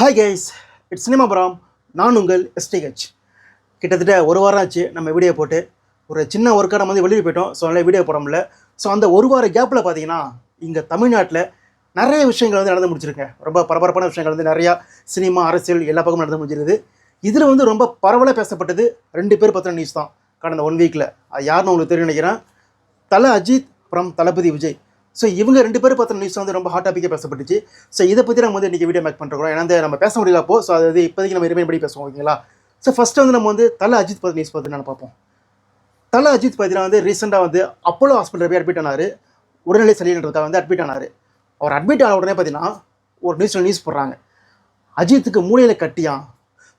Hi guys it's சினிமாபுரம் நான் உங்கள் எஸ்டிஹெச் கிட்டத்தட்ட ஒரு வாரம் ஆச்சு நம்ம வீடியோ போட்டு. ஒரு சின்ன ஒர்க்காக நம்ம வந்து வெளியே போயிட்டோம். ஸோ அதனால் வீடியோ போட முடியல. ஸோ அந்த ஒரு வார கேப்பில் பார்த்தீங்கன்னா இங்கே தமிழ்நாட்டில் நிறைய விஷயங்கள் வந்து நடந்து முடிச்சிருக்கேன் ரொம்ப பரபரப்பான விஷயங்கள் வந்து நிறையா சினிமா அரசியல் எல்லா பக்கமும் நடந்து முடிஞ்சிருது. இதில் வந்து ரொம்ப பரவலாக பேசப்பட்டது ரெண்டு பேர் பற்றின நியூஸ் தான். கடந்த ஒன் வீக்கில் அது யாருன்னு உங்களுக்கு தெரியும் நினைக்கிறேன். தல அஜித் அப்புறம் தளபதி விஜய். ஸோ இவங்க ரெண்டு பேரும் பார்த்த நியூஸ் வந்து ரொம்ப ஹாட் டாப்பிக்காக பேசப்பட்டுச்சு. ஸோ இதை பற்றி நம்ம வந்து இன்றைக்கி வீடியோ மேக் பண்ணுறோம் ஏன்னா நம்ம பேச முடியல அப்போ. ஸோ அது இப்போதைக்கு நம்ம ரிமைன் பண்ணி பேசுவோம் ஓகேங்களா ஸோ ஃபஸ்ட்டு வந்து நம்ம வந்து தல அஜித் பற்றி நியூஸ் பற்றி நான் பார்ப்போம். தல அஜித் பார்த்தீங்கன்னா வந்து ரீசெண்டாக வந்து அப்போலோ ஹாஸ்பிட்டல் போய் அட்மிட் ஆனார். உடல்நிலை சரியில்லைன்றதுக்காக வந்து அட்மிட் ஆனார். அவர் அட்மிட் ஆன உடனே பார்த்தீங்கன்னா ஒரு நியூஸில் நியூஸ் போடுறாங்க. அஜித்துக்கு மூளையில் கட்டியா?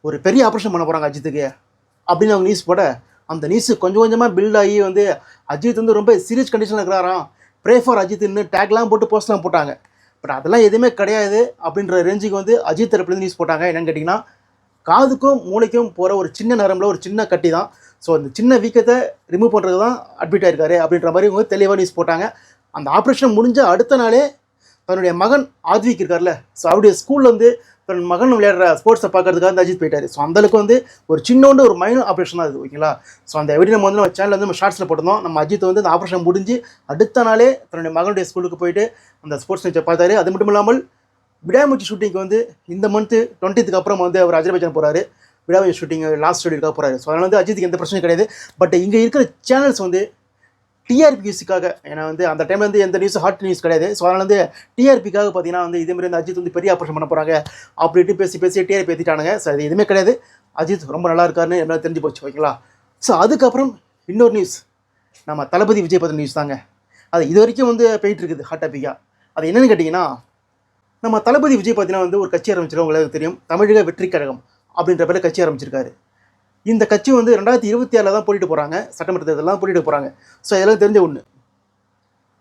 ஒரு பெரிய ஆப்ரேஷன் பண்ண போகிறாங்க அஜித்துக்கு. அப்படின்னு அவங்க நியூஸ் போட அந்த நியூஸ் கொஞ்சம் கொஞ்சமாக பில்ட் ஆகி வந்து அஜித் வந்து ரொம்ப சீரியஸ் கண்டிஷனில் இருக்கிறாராம். ப்ரே ஃபார் அஜித்னு டேக்லாம் போட்டு போஸ்ட்லாம் போட்டாங்க. பட் அதெல்லாம் எதுவுமே கிடையாது அப்படின்ற ரேஞ்சுக்கு வந்து அஜித் தரப்புலேருந்து நியூஸ் போட்டாங்க. என்னன்னு கேட்டிங்கன்னா காதுக்கும் மூளைக்கும் போகிற ஒரு சின்ன நரம்பில் ஒரு சின்ன கட்டி தான். ஸோ அந்த சின்ன வீக்கத்தை ரிமூவ் பண்ணுறது தான் அட்மிட் ஆயிருக்காரு அப்படின்ற மாதிரி இவங்க தெளிவாக நியூஸ் போட்டாங்க. அந்த ஆப்ரேஷன் முடிஞ்ச அடுத்த நாளே தன்னுடைய மகன் ஆத்விக் இருக்கார்ல. ஸோ அவருடைய ஸ்கூலில் வந்து தன் மகன் விளையாடுற ஸ்போர்ட்ஸை பார்க்கறதுக்காக வந்து அஜித் போயிட்டாரு. ஸோ அந்தளவுக்கு வந்து ஒரு சின்னோண்டு ஒரு மைனர் ஆப்ரேஷன் தான் இது ஓகேங்களா? ஸோ அந்த எப்படி நம்ம வந்து நம்ம சேனல் வந்து நம்ம ஷார்ட்ஸில் போட்டிருந்தோம். நம்ம அஜித் வந்து அந்த ஆப்ரேஷன் முடிஞ்சு அடுத்த நாளே தன்னுடைய மகனுடைய ஸ்கூலுக்கு போயிட்டு அந்த ஸ்போர்ட்ஸ் மேட்சை பார்த்தாரு. அது மட்டும் இல்லாமல் விடாமுச்சி ஷூட்டிங்க்கு வந்து இந்த மந்த்து டுவெண்ட்டித்துக்கு அப்புறம் வந்து அவர் அஜர்பைஜான் போகிறாரு விடாமூச்சி ஷூட்டிங் லாஸ்ட் ஸ்டோடிக்காக போகிறாரு ஸோ அதனால் வந்து அஜித்துக்கு எந்த பிரச்சனையும் கிடையாது. பட் இங்கே இருக்கிற சேனல்ஸ் வந்து டிஆர்பி நியூஸுக்காக ஏன்னா வந்து அந்த டைம்ல வந்து எந்த நியூஸும் ஹாட் நியூஸ் கிடையாது. ஸோ அதனால் வந்து டிஆர்பிக்காக பார்த்தீங்கன்னா வந்து இதே மாதிரி வந்து அஜித் வந்து பெரிய ஆப்ரேஷன் பண்ண போகிறாங்க அப்படின்ட்டு பேசி பேசி டிஆர்பி ஏற்றிட்டானுங்க ஸோ அது எதுவுமே கிடையாது. அஜித் ரொம்ப நல்லா இருக்காருன்னு என்னால் தெரிஞ்சு போச்சு ஓகேங்களா? ஸோ அதுக்கப்புறம் இன்னொரு நியூஸ் நம்ம தளபதி விஜய் பத்திர நியூஸ் தாங்க. அது இது வரைக்கும் வந்து போயிட்டு இருக்குது ஹாட் டாப்பிக்காக அது என்னென்னு கேட்டிங்கன்னா நம்ம தளபதி விஜய் பார்த்தீங்கன்னா வந்து ஒரு கட்சி ஆரம்பிச்சிருக்கோம் உங்களுக்கு தெரியும். தமிழக வெற்றி கழகம் அப்படின்ற பேரில் கட்சி ஆரம்பிச்சிருக்காரு. இந்த கட்சி வந்து ரெண்டாயிரத்தி இருபத்தி ஆறில் தான் போட்டிட்டு போகிறாங்க சட்டமன்ற தேர்தலாம் போட்டிட்டு போகிறாங்க ஸோ இதெல்லாம் தெரிஞ்ச ஒன்று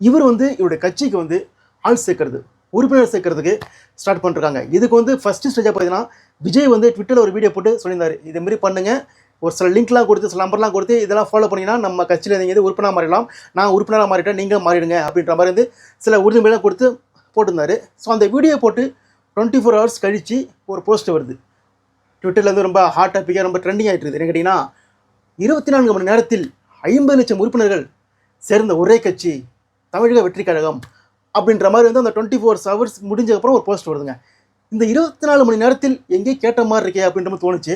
இவர் வந்து இவருடைய கட்சிக்கு வந்து ஆள் சேர்க்கறது உறுப்பினர் சேர்க்கறதுக்கு ஸ்டார்ட் பண்ணிருக்காங்க. இதுக்கு வந்து ஃபஸ்ட்டு ஸ்டேஜாக பார்த்தீங்கன்னா விஜய் வந்து ட்விட்டரில் ஒரு வீடியோ போட்டு சொல்லியிருந்தார். இதேமாரி பண்ணுங்கள் ஒரு சில லிங்க்லாம் கொடுத்து சில நம்பர்லாம் கொடுத்து இதெல்லாம் ஃபாலோ பண்ணிங்கன்னா நம்ம கட்சியில் நீங்கள் எது உறுப்பினராக மாறிடலாம். நான் உறுப்பினராக மாறிட்டேன் நீங்களும் மாறிடுங்க அப்படின்ற மாதிரி வந்து சில உறுதிமொழிலாம் கொடுத்து போட்டிருந்தாரு. ஸோ அந்த வீடியோ போட்டு டுவெண்ட்டி ஃபோர் ஹவர்ஸ் கழித்து ஒரு போஸ்ட் வருது. ட்விட்டர்லேருந்து ரொம்ப ஹாட் டாப்பிக்காக ரொம்ப ட்ரெண்டிங் ஆகிட்டு இருக்குது. கேட்டிங்கன்னா இருபத்தி நான்கு மணி நேரத்தில் ஐம்பது லட்சம் உறுப்பினர்கள் சேர்ந்த ஒரே கட்சி தமிழக வெற்றி கழகம் அப்படின்ற மாதிரி வந்து அந்த டுவெண்ட்டி ஃபோர் ஹவர்ஸ் முடிஞ்சதுக்கப்புறம் ஒரு போஸ்ட் வருதுங்க. இந்த இருபத்தி நாலு மணி நேரத்தில் எங்கேயும் கேட்ட மாதிரி இருக்கே அப்படின்ற மாதிரி தோணுச்சு.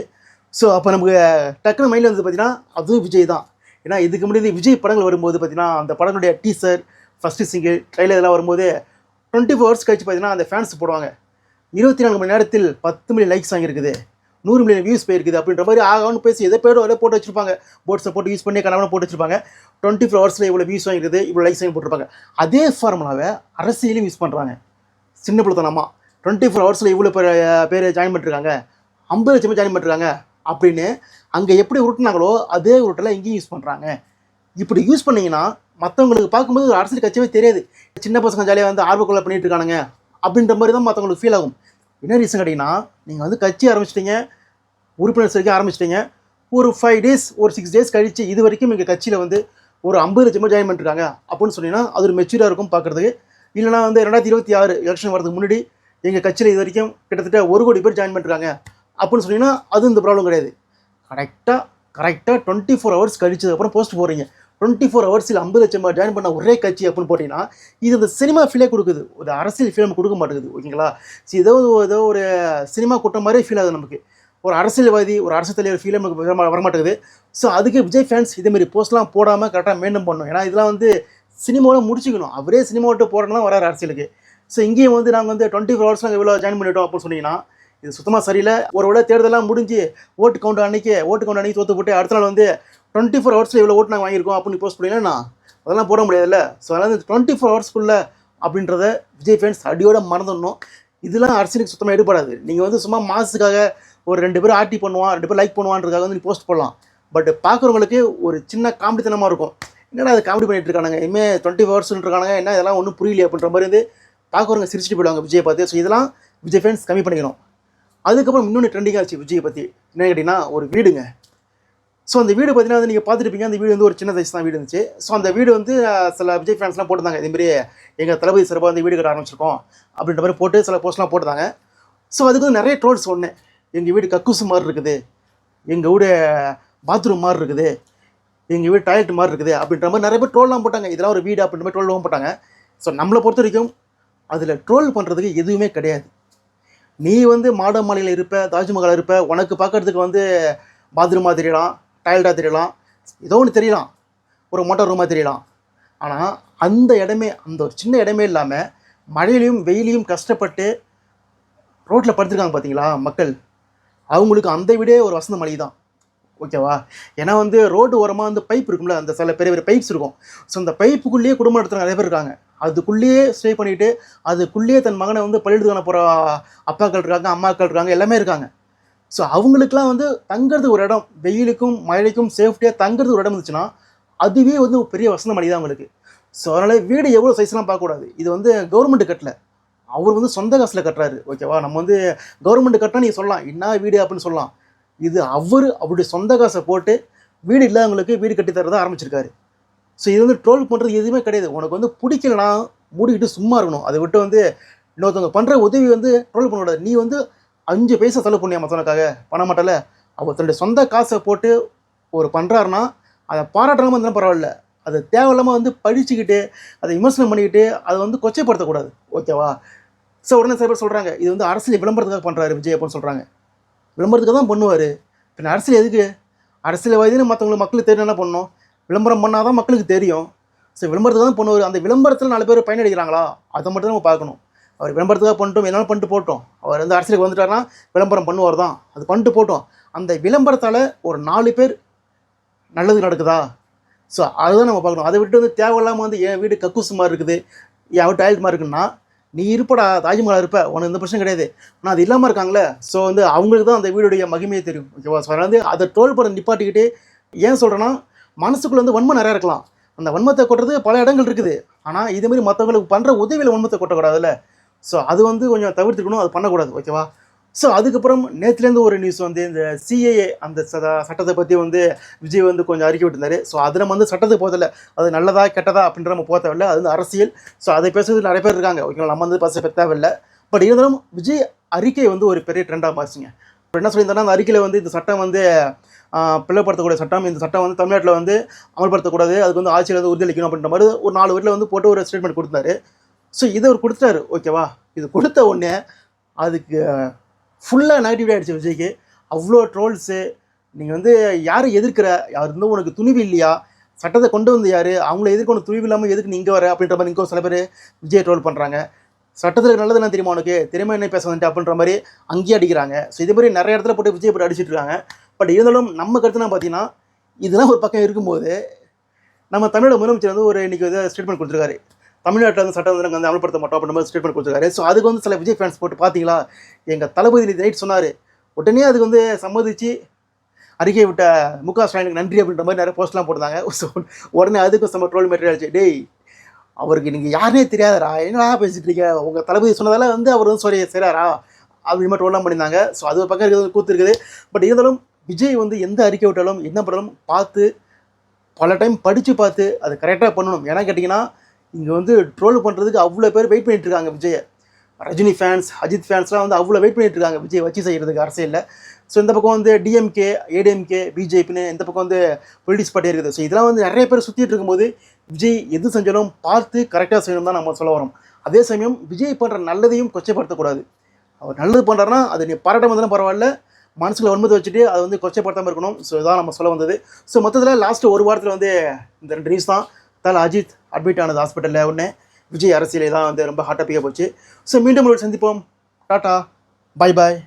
ஸோ அப்போ நமக்கு டக்குனு மைண்டில் வந்து பார்த்தீங்கன்னா அதுவும் விஜய் தான். ஏன்னா இதுக்கு முன்னாடி விஜய் படங்கள் வரும்போது பார்த்தீங்கன்னா அந்த படங்களுடைய டீசர் ஃபஸ்ட்டு சிங்கிள் ட்ரைலர் இதெல்லாம் வரும்போது டுவெண்ட்டி ஃபோர் ஹவர்ஸ் கழிச்சு பார்த்தீங்கன்னா அந்த ஃபேன்ஸ் போடுவாங்க. இருபத்தி நாலு மணி நேரத்தில் பத்து மில்லியன் லைக்ஸ் வாங்கியிருக்குது. நூறு மில்லியன் வியூஸ் போயிருக்குது அப்படின்ற மாதிரி ஆகான்னு பேசி எதை பேரும் அதை போட்டு வச்சிருப்பாங்க? போட்ஸை போட்டு யூஸ் பண்ணி கனவு போட்டு வச்சிருப்பாங்க. டுவெண்ட்டி ஃபோர் ஹவர்ஸில் இவ்வளோ வியூஸ் வாங்கிருக்குது இவ்வளோ லைக்ஸ் வாங்கி போட்டிருப்பாங்க. அதே ஃபார்முலாவை அரசியலையும் யூஸ் பண்ணுறாங்க சின்ன பிள்ளைத்தனமா. டுவெண்ட்டி ஃபோர் ஹவர்ஸில் இவ்வளோ பேர் பேர் ஜாயின் பண்ணிருக்காங்க. ஐம்பது லட்சம் ஜாயின் பண்ணிருக்காங்க அப்படின்னு அங்கே எப்படி உருட்டுனாங்களோ அதே உருட்டெல்லாம் இங்கேயும் யூஸ் பண்ணுறாங்க இப்படி யூஸ் பண்ணிங்கன்னா மற்றவங்களுக்கு பார்க்கும்போது ஒரு அரசியல் கட்சியே தெரியாது. சின்ன பசங்க ஜாலியாக வந்து ஆர்வக்கொலை பண்ணிட்டு இருக்கானுங்க அப்படின்ற மாதிரி தான் மற்றவங்களுக்கு ஃபீல் ஆகும். என்ன ரீசன் கேட்டிங்கன்னா நீங்கள் வந்து கட்சி ஆரம்பிச்சிட்டீங்க உறுப்பினர் சேர்க்க ஆரம்பிச்சிட்டீங்க ஒரு ஃபைவ் டேஸ் ஒரு சிக்ஸ் டேஸ் கழிச்சு இது வரைக்கும் எங்கள் கட்சியில் வந்து ஒரு ஐம்பது லட்சம் பேர் ஜாயின் பண்ணிருக்காங்க அப்படின்னு சொன்னீங்கன்னா அது ஒரு மெச்சூராக இருக்கும் பார்க்குறதுக்கு. இல்லைனா வந்து ரெண்டாயிரத்தி இருபத்தி ஆறு எலெக்ஷன் வரதுக்கு முன்னாடி எங்கள் கட்சியில் இது வரைக்கும் கிட்டத்தட்ட ஒரு கோடி பேர் ஜாயின் பண்ணிருக்காங்க அப்படின்னு சொன்னீங்கன்னா அது இந்த ப்ராப்ளம் கிடையாது. கரெக்டாக கரெக்டாக டுவெண்ட்டி ஃபோர் ஹவர்ஸ் கழிச்சதுக்கப்புறம் போஸ்ட் போகிறீங்க டுவெண்ட்டி ஃபோர் ஹவர்ஸில் ஐம்பது லட்சம் பேர் ஜாயின் பண்ண ஒரே கட்சி அப்படின்னு போட்டிங்கன்னா இது இந்த சினிமா ஃபீலே கொடுக்குது. ஒரு அரசியல் ஃபீல் கொடுக்க மாட்டேங்குது ஓகேங்களா? ஸோ ஏதோ ஒரு- ஏதோ ஒரு சினிமா கூட்டம் மாதிரியே ஃபீல் ஆகுது நமக்கு. ஒரு அரசியல்வாதி ஒரு அரசு தலைவர் ஃபீல் நமக்கு வர- வரமாட்டேங்குது ஸோ அதுக்கு விஜய் ஃபேன்ஸ் இதேமாரி போஸ்ட்லாம் போடாமல் கரெக்டாக மெயின்டைன் பண்ணணும். ஏன்னா இதெல்லாம் வந்து சினிமாவில் முடிச்சுக்கணும். அவரே சினிமா விட்டு போகிறதுலாம் வராரு அரசியலுக்கு. ஸோ இங்கேயும் வந்து நாங்கள் வந்து டுவெண்ட்டி ஃபோர் ஹவர்ஸ் நாங்கள் இவ்வளோ ஜாயின் பண்ணிட்டோம் அப்படின்னு சொன்னீங்கன்னா இது சுத்தமாக சரியில்லை. ஒரு வேளை தேர்தலாம் முடிஞ்சு ஓட்டு கவுண்ட் அன்னைக்கு ஓட்டு கவுண்ட் அன்னைக்கு தோற்று போட்டு அடுத்த நாள் வந்து டுவெண்ட்டி ஃபோர் ஹவர்ஸில் இவ்வளோ ஓட்டு நாங்கள் வாங்கியிருக்கோம் அப்படின்னு போஸ்ட் பண்ணீங்கன்னா அதெல்லாம் போட முடியாதுல்ல? ஸோ அதனால் இந்த டுவெண்ட்டி ஃபோர் ஹவர்ஸ்க்குள்ளே அப்படின்றத விஜய் ஃபேன்ஸ் அடியோட மறந்துடணும். இதெல்லாம் அரசியலுக்கு சுத்தமாக எடுபடாது. நீங்கள் வந்து சும்மா மாதத்துக்காக ஒரு ரெண்டு பேர் ஆர்டி பண்ணுவான் ரெண்டு பேர் லைக் பண்ணுவான்றதுக்காக வந்து நீ போஸ்ட் போடலாம். பட் பார்க்குறவங்களுக்கு ஒரு சின்ன காமெடித்தனமாக இருக்கும். என்னடா அது காமெடி பண்ணிட்டு இருக்கானுங்க? இனிமேல் டுவெண்ட்டி ஃபோர் ஹவர்ஸ்னு இருக்கானுங்க. என்ன இதெல்லாம் ஒன்றும் புரியலையே அப்படின்ற மாதிரி வந்து பார்க்குறவங்க சிரிச்சிட்டு போயிடுவாங்க விஜய் பார்த்து. ஸோ இதெல்லாம் விஜய் ஃபேன்ஸ் கம்மி பண்ணிக்கணும். அதுக்கப்புறம் இன்னொன்று ட்ரெண்டிங்காக ஆச்சு விஜயை பற்றி என்ன கேட்டிங்கன்னா ஒரு வீடுங்க. ஸோ அந்த வீடு பார்த்தீங்கன்னா வந்து நீங்கள் பார்த்துருப்பீங்க. அந்த வீடு வந்து ஒரு சின்ன சைஸ் தான் வீடு இருந்துச்சு. ஸோ அந்த வீடு வந்து சில விஜய் ஃபேன்ஸ்லாம் போட்டிருந்தாங்க. இதுமாரி எங்கள் தளபதி சிறப்பாக வந்து வீடு கட்ட ஆரம்பிச்சிருக்கோம் அப்படின்ற மாதிரி போட்டு சில போஸ்ட்லாம் போட்டிருந்தாங்க. ஸோ அதுக்கு வந்து நிறைய ட்ரோல்ஸ் சொன்னேன் எங்கள் வீடு கக்கூசு மாதிரி இருக்குது. எங்கள் வீடு பாத்ரூம் மாதிரி இருக்குது. எங்கள் வீடு டாய்லெட் மாதிரி இருக்குது அப்படின்ற மாதிரி நிறைய பேர் ட்ரோல்லாம் போட்டாங்க. இதெல்லாம் ஒரு வீடு அப்படின்ற மாதிரி ட்ரோல்லாம் போட்டாங்க. ஸோ நம்மளை பொறுத்த வரைக்கும் அதில் ட்ரோல் பண்ணுறதுக்கு எதுவுமே கிடையாது. நீ வந்து மாட மாலையில் இருப்ப தாஜ்மஹால் இருப்ப உனக்கு பார்க்குறதுக்கு வந்து பாத்ரூமாக தெரியலாம் டாய்லெட்டாக தெரியலாம். ஏதோ ஒன்று தெரியலாம். ஒரு மோட்டார் ரூமாக தெரியலாம். ஆனால் அந்த இடமே அந்த ஒரு சின்ன இடமே இல்லாமல் மழையிலையும் வெயிலையும் கஷ்டப்பட்டு ரோட்டில் படுத்திருக்காங்க பார்த்தீங்களா மக்கள். அவங்களுக்கு அந்த விடே ஒரு வசந்த மளிகை தான் ஓகேவா ஏன்னா வந்து ரோடு ஓரமாக வந்து பைப் இருக்கும்ல அந்த சில பெரிய பெரிய பைப்ஸ் இருக்கும். ஸோ அந்த பைப்புக்குள்ளேயே குடும்பம் நடத்துகிற நிறைய பேர் இருக்காங்க. அதுக்குள்ளேயே ஸ்டே பண்ணிவிட்டு அதுக்குள்ளேயே தன் மகனை வந்து பள்ளியிடத்துக்கான போகிற அப்பாக்கள் இருக்காங்க அம்மாக்கள் இருக்காங்க எல்லாமே இருக்காங்க. ஸோ அவங்களுக்குலாம் வந்து தங்குறது ஒரு இடம் வெயிலுக்கும் மழைக்கும் சேஃப்டியாக தங்குறது ஒரு இடம் இருந்துச்சுன்னா அதுவே வந்து ஒரு பெரிய வசந்த மணி தான் அவங்களுக்கு. ஸோ அதனால் வீடு எவ்வளோ சைஸ்லாம் பார்க்கக்கூடாது. இது வந்து கவர்மெண்ட் கட்டல. அவர் வந்து சொந்த காசில் கட்டுறாரு. ஓகேவா நம்ம வந்து கவர்மெண்ட் கட்டினா நீங்கள் சொல்லலாம். என்ன வீடு அப்படின்னு சொல்லலாம். இது அவர் அவருடைய சொந்த காசை போட்டு வீடு இல்லாதவங்களுக்கு வீடு கட்டி தரதை ஆரம்பிச்சிருக்காரு. ஸோ இது வந்து ட்ரோல் பண்ணுறது எதுவுமே கிடையாது. உனக்கு வந்து பிடிக்கலனா மூடிக்கிட்டு சும்மா இருக்கணும். அதை விட்டு வந்து இன்னொருத்தவங்க பண்ணுற உதவி வந்து ட்ரோல் பண்ணக்கூடாது. நீ வந்து அஞ்சு பைசா செலவு பண்ணியா மற்றவனுக்காக பண்ண மாட்டல? அவர் தன்னுடைய சொந்த காசை போட்டு ஒரு பண்ணுறாருன்னா அதை பாராட்டாமல் இருந்தாலும் பரவாயில்ல. அதை தேவையில்லாமல் வந்து படிச்சுக்கிட்டு அதை விமர்சனம் பண்ணிக்கிட்டு அதை வந்து கொச்சைப்படுத்தக்கூடாது. ஓகேவா? ஸோ உடனே சில பேர் சொல்கிறாங்க இது வந்து அரசியல் விளம்பரத்துக்காக பண்ணுறாரு விஜய் அப்படின்னு சொல்கிறாங்க விளம்பரத்துக்கு தான் பண்ணுவார். பின்ன அரசியல் எதுக்கு? அரசியல்வாதின்னு மற்றவங்களுக்கு மக்களுக்கு தெரியும் என்ன பண்ணணும்? விளம்பரம் பண்ணால் தான் மக்களுக்கு தெரியும். ஸோ விளம்பரத்துக்கு தான் பண்ணுவார். அந்த விளம்பரத்தில் நாலு பேர் பயனடிக்கிறாங்களா அதை மட்டும் தான் நம்ம பார்க்கணும். அவர் விளம்பரத்துக்காக பண்ணிட்டோம் என்னால் பண்ணிட்டு போட்டோம். அவர் வந்து அரசியலுக்கு வந்துட்டாருன்னா விளம்பரம் பண்ணுவார் தான். அது பண்ணிட்டு போட்டோம். அந்த விளம்பரத்தால் ஒரு நாலு பேர் நல்லது நடக்குதா? ஸோ அதுதான் நம்ம பார்க்கணும். அதை விட்டு வந்து தேவையில்லாமல் வந்து என் வீடு கக்கூசு மாதிரி இருக்குது என் டாய்லெட் மாதிரி இருக்குன்னா நீ இருப்படா தாஜ்மஹால் இருப்ப உனக்கு எந்த பிரச்சனை கிடையாது. ஆனால் அது இல்லாமல் இருக்காங்களே ஸோ வந்து அவங்களுக்கு தான் அந்த வீடுடைய மகிமையை தெரியும். ஓகேவா ஸோ வந்து அதை ட்ரோல் பண்ண நிப்பாட்டிக்கிட்டு ஏன் சொல்கிறேன்னா மனசுக்குள்ள வந்து வன்மை நிறையா இருக்கலாம். அந்த வன்மத்தை கொட்டுறது பல இடங்கள் இருக்குது. ஆனால் இதுமாரி மற்றவங்களுக்கு பண்ணுற உதவியில் வன்மத்தை கொட்டக்கூடாதுல்ல. ஸோ அது வந்து கொஞ்சம் தவிர்த்துக்கணும் அது பண்ணக்கூடாது ஓகேவா ஸோ அதுக்கப்புறம் நேற்றுலேருந்து ஒரு நியூஸ் வந்து இந்த சிஏஏ அந்த சட்டத்தை பற்றி வந்து விஜய் வந்து கொஞ்சம் அறிக்கை விட்டுருந்தாரு. ஸோ அது நம்ம வந்து சட்டத்துக்கு போதில்ல அது நல்லதா கெட்டதா அப்படின்ற நம்ம போக தேவையில்ல. அது வந்து அரசியல். ஸோ அதை பேசுறது நிறைய பேர் இருக்காங்க ஓகேங்களா நம்ம வந்து பேச தேவையில்லை. பட் இருந்தாலும் விஜய் அறிக்கை வந்து ஒரு பெரிய ட்ரெண்டாக மாறிச்சுங்க. இப்போ என்ன சொல்லியிருந்தாருன்னா அந்த அறிக்கையில் வந்து இந்த சட்டம் வந்து பிள்ளைப்படுத்தக்கூடிய சட்டம் இந்த சட்டம் வந்து தமிழ்நாட்டில் வந்து அமல்படுத்தக்கூடாது. அதுக்கு வந்து ஆட்சியில் வந்து உறுதியளிக்கணும் அப்படின்ற மாதிரி ஒரு நாலு வீட்டில் வந்து போட்டு ஒரு ஸ்டேட்மெண்ட் கொடுத்தாரு ஸோ இதை அவர் கொடுத்துட்டாரு. ஓகேவா இது கொடுத்த உடனே அதுக்கு ஃபுல்லாக நெகட்டிவ் ஆகிடுச்சு விஜய்க்கு. அவ்வளோ ட்ரோல்ஸு நீங்கள் வந்து யாரை எதிர்க்கிற? யார் இருந்தும் உனக்கு துணிவு இல்லையா? சட்டத்தை கொண்டு வந்து யார்? அவங்கள எதிர்க்க உனக்கு துணிவு இல்லாமல் எதுக்கு நீங்கள் வர? அப்படின்ற மாதிரி இங்கே சில பேர் விஜய் ட்ரோல் பண்ணுறாங்க சட்டத்தில் நல்லது என்ன தெரியுமா உனக்கு? திறமை என்ன பேச வந்துட்டு அப்படின்ற மாதிரி அங்கேயே அடிக்கிறாங்க. ஸோ இதே மாதிரி நிறைய இடத்துல போட்டு விஜய் போட்டு அடிச்சிட்டு இருக்காங்க. பட் இருந்தாலும் நம்ம கருத்துனா பார்த்தீங்கன்னா இதெல்லாம் ஒரு பக்கம் இருக்கும்போது நம்ம தமிழோட முதலமைச்சர் வந்து ஒரு இன்றைக்கி வந்து ஸ்டேட்மெண்ட் கொடுத்துருக்காரு. தமிழ்நாட்டில் வந்து சட்டம் வந்து நாங்கள் வந்து அமல்படுத்த மாட்டோம் அப்படின்ற மாதிரி ஸ்டேட்மெண்ட் கொடுத்துருக்காரு. ஸோ அதுக்கு வந்து சில விஜய் ஃபேன்ஸ் போட்டு பார்த்தீங்களா எங்கள் தளபதி நேற்று நைட் சொன்னார். உடனே அதுக்கு வந்து சம்மதிச்சு அறிக்கை விட்ட மு க ஸ்டாலினுக்கு நன்றி அப்படின்ற மாதிரி நிறைய போஸ்ட்லாம் போட்டிருந்தாங்க. ஸோ உடனே அதுக்கும் செம்ம ட்ரோல் மெட்டீரியல் ஆச்சு. டேய் அவருக்கு நீங்கள் யாருனே தெரியாதரா என்னடா பேசிகிட்டு இருக்கீங்க? உங்கள் தளபதி சொன்னதால வந்து அவர் வந்து சாரி செய்கிறாரா அப்படின்னு மாதிரி ட்ரோல்லாம் பண்ணியிருந்தாங்க. ஸோ அது பக்கம் இருக்கிறது கூத்து இருக்குது பட் இருந்தாலும் விஜய் வந்து எந்த அறிக்கை விட்டாலும் என்ன பண்ணாலும் பார்த்து பல டைம் படித்து பார்த்து அது கரெக்டாக பண்ணணும். ஏன்னா கேட்டிங்கன்னா இங்கே வந்து ட்ரோல் பண்ணுறதுக்கு அவ்வளோ பேர் வெயிட் பண்ணிட்டு இருக்காங்க விஜயை. ரஜினி ஃபேன்ஸ் அஜித் ஃபேன்ஸ்லாம் வந்து அவ்வளோ வெயிட் பண்ணிட்டு இருக்காங்க விஜய் வச்சு செய்கிறதுக்கு அரசியலில். ஸோ இந்த பக்கம் வந்து டிஎம்கே ஏடிஎம்கே பிஜேபின்னு இந்த பக்கம் வந்து பொலிட்டிக்ஸ் பார்ட்டி இருக்குது. ஸோ இதெல்லாம் வந்து நிறைய பேர் சுற்றிட்டு இருக்கும்போது விஜய் எது செஞ்சாலும் பார்த்து கரெக்டாக செய்யணும் தான் நம்ம சொல்ல வரோம். அதே சமயம் விஜய் பண்ணுற நல்லதையும் கொச்சைப்படுத்தக்கூடாது. அவர் நல்லது பண்ணுறாருன்னா அது நீ பாராட்டம் வந்தாலும் பரவாயில்ல. மனசில் ஒன்பது வச்சுட்டு அதை வந்து கொச்சைப்படுத்தாமல் இருக்கணும். ஸோ இதான் நம்ம சொல்ல வந்தது. ஸோ மொத்தத்தில் லாஸ்ட்டு ஒரு வாரத்தில் வந்து இந்த ரெண்டு நியூஸ் தான். தலை அஜித் அட்மிட் ஆனது ஹாஸ்பிட்டலில் ஒன்று விஜய் அரசியலே தான் வந்து ரொம்ப ஹாட்டாக போச்சு. ஸோ மீண்டும் ஒரு சந்திப்போம். Tata bye bye